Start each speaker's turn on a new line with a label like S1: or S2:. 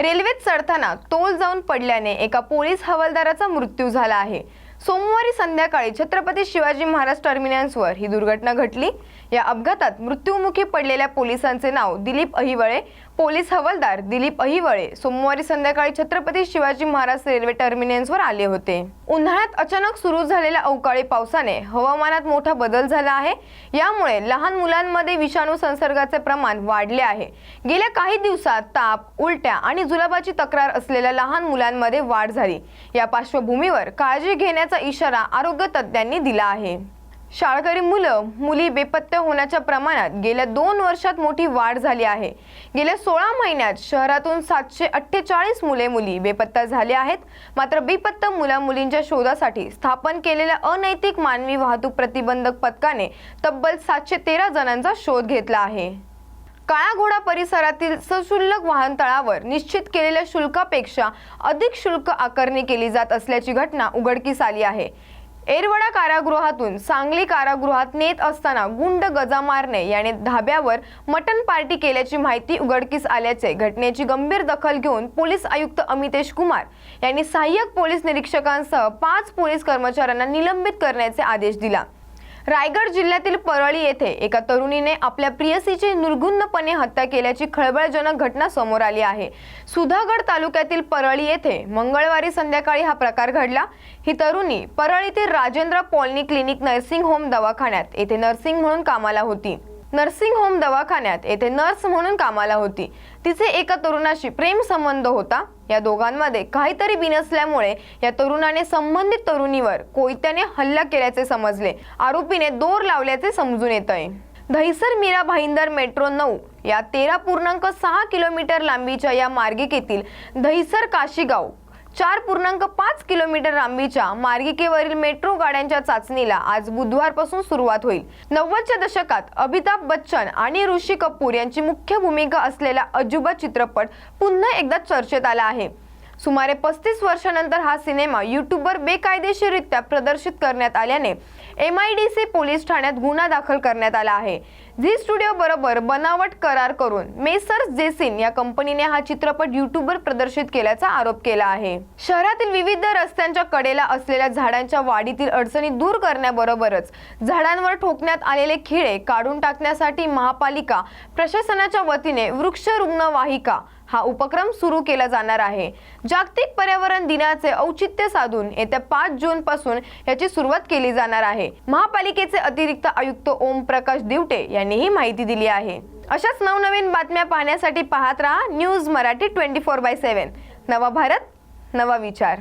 S1: रेल्वेत चढताना तोल जाऊन पडल्याने एका पोलीस हवालदाराचा मृत्यू झाला आहे. सोमवारी संध्याकाळी छत्रपती शिवाजी महाराज टर्मिनसवर ही दुर्घटना घडली. या अपघातात मृत्यूमुखी पडलेल्या पोलिसांचे नाव दिलीप अहिवळे पोलीस हवालदार दिलीप अहिवळे सोमवारी संध्याकाळी छत्रपती शिवाजी महाराज रेल्वे टर्मिनसवर आले होते. उन्हाळ्यात अचानक सुरू झालेल्या अवकाळी पावसाने हवामानात मोठा बदल झाला आहे. यामुळे लहान मुलांमध्ये विषाणू संसर्गाचे प्रमाण वाढले आहे. गेल्या काही दिवसात ताप उलट्या आणि जुलाबाची तक्रार असलेल्या लहान मुलांमध्ये वाढ झाली. या पार्श्वभूमीवर काळजी घेण्याचा इशारा आरोग्य तज्ज्ञांनी दिला आहे. शाळकरी मुलं मुली बेपत्ता होण्याच्या प्रमाणात गेल्या दोन वर्षात मोठी वाढ झाली आहे. गेल्या सोळा महिन्यात शहरातून सातशे अठ्ठेचाळीस मुले मुली बेपत्ता झाले आहेत. मात्र बेपत्ता मुला मुलींच्या शोधासाठी स्थापन केलेल्या अनैतिक मानवी वाहतूक प्रतिबंधक पथकाने तब्बल सातशे तेरा जणांचा शोध घेतला आहे. काळा घोडा परिसरातील सशुल्क वाहनतळावर निश्चित केलेल्या शुल्कापेक्षा अधिक शुल्क आकारणी केली जात असल्याची घटना उघडकीस आली आहे. एरवडा कारागृहातून सांगली कारागृहात नेत असताना गुंड गजा मारणे याने धाब्यावर मटन पार्टी केल्याची माहिती उघडकीस आल्याचे घटनेची गंभीर दखल घेऊन पोलीस आयुक्त अमितेश कुमार यांनी सहाय्यक पोलीस निरीक्षकांसह पाच पोलीस कर्मचाऱ्यांना निलंबित करण्याचे आदेश दिला. रायगड जिल्ह्यातील परळी येथे एका तरुणीने आपल्या प्रियसीची निर्गुंदपणे हत्या केल्याची खळबळजनक घटना समोर आली आहे. सुधागड तालुक्यातील परळी येथे मंगळवारी संध्याकाळी हा प्रकार घडला. ही तरुणी परळीतील राजेंद्र पॉलनी क्लिनिक नर्सिंग होम दवाखान्यात येथे नर्सिंग म्हणून कामाला होती. नर्सिंग होम दवाखान्यात येथे नर्स म्हणून कामाला होती. तिचे एका तरुणाशी प्रेम संबंध होता. या दोघांमध्ये काहीतरी बिनसल्यामुळे या तरुणाने संबंधित तरुणीवर कोयत्याने हल्ला केल्याचे समजले. आरोपीने दोर लावल्याचे समजून येत आहे दहिसर मीरा भाईंदर मेट्रो नऊ या तेरा पूर्णांक सहा किलोमीटर लांबीच्या या मार्गिकेतील दहिसर काशीगाव चार पूर्णांक पाच किलोमीटर लांबीच्या मार्गिकेवरील मेट्रो गाड्यांच्या चाचणीला आज बुधवारपासून सुरुवात होईल. नव्वदच्या दशकात अमिताभ बच्चन आणि ऋषी कपूर यांची मुख्य भूमिका असलेला अजुबा चित्रपट पुन्हा एकदा चर्चेत आला आहे. सुमारे पस्तीस वर्षानंतर हा सिनेमा युट्यूबवर बेकायदेशीररित्या प्रदर्शित करण्यात आल्याने M I D C police ठाण्यात गुन्हा दाखल करण्यात आला आहे. झी स्टुडिओ बरोबर बनावट करार करून मेसर्स जेसिन या कंपनीने हा चित्रपट युट्यूबवर प्रदर्शित केल्याचा आरोप केला आहे. शहरातील विविध रस्त्यांच्या कडेला असलेल्या झाडांच्या वाढीतील अडचणी दूर करण्याबरोबरच झाडांवर ठोकण्यात आलेले खिळे काढून टाकण्यासाठी महापालिका प्रशासनाच्या वतीने वृक्ष रुग्णवाहिका हा उपक्रम सुरू केला जाणार आहे. जागतिक पर्यावरण दिनाचे औचित्य साधून येत्या पाच जून पासून याची सुरुवात केली जाणार आहे. महापालिकेचे अतिरिक्त आयुक्त ओम प्रकाश दिवटे यांनी ही माहिती दिली आहे. अशाच नवनवीन बातम्या पाहण्यासाठी पाहत राहा news Marathi twenty four by seven. नवा भारत नवा विचार.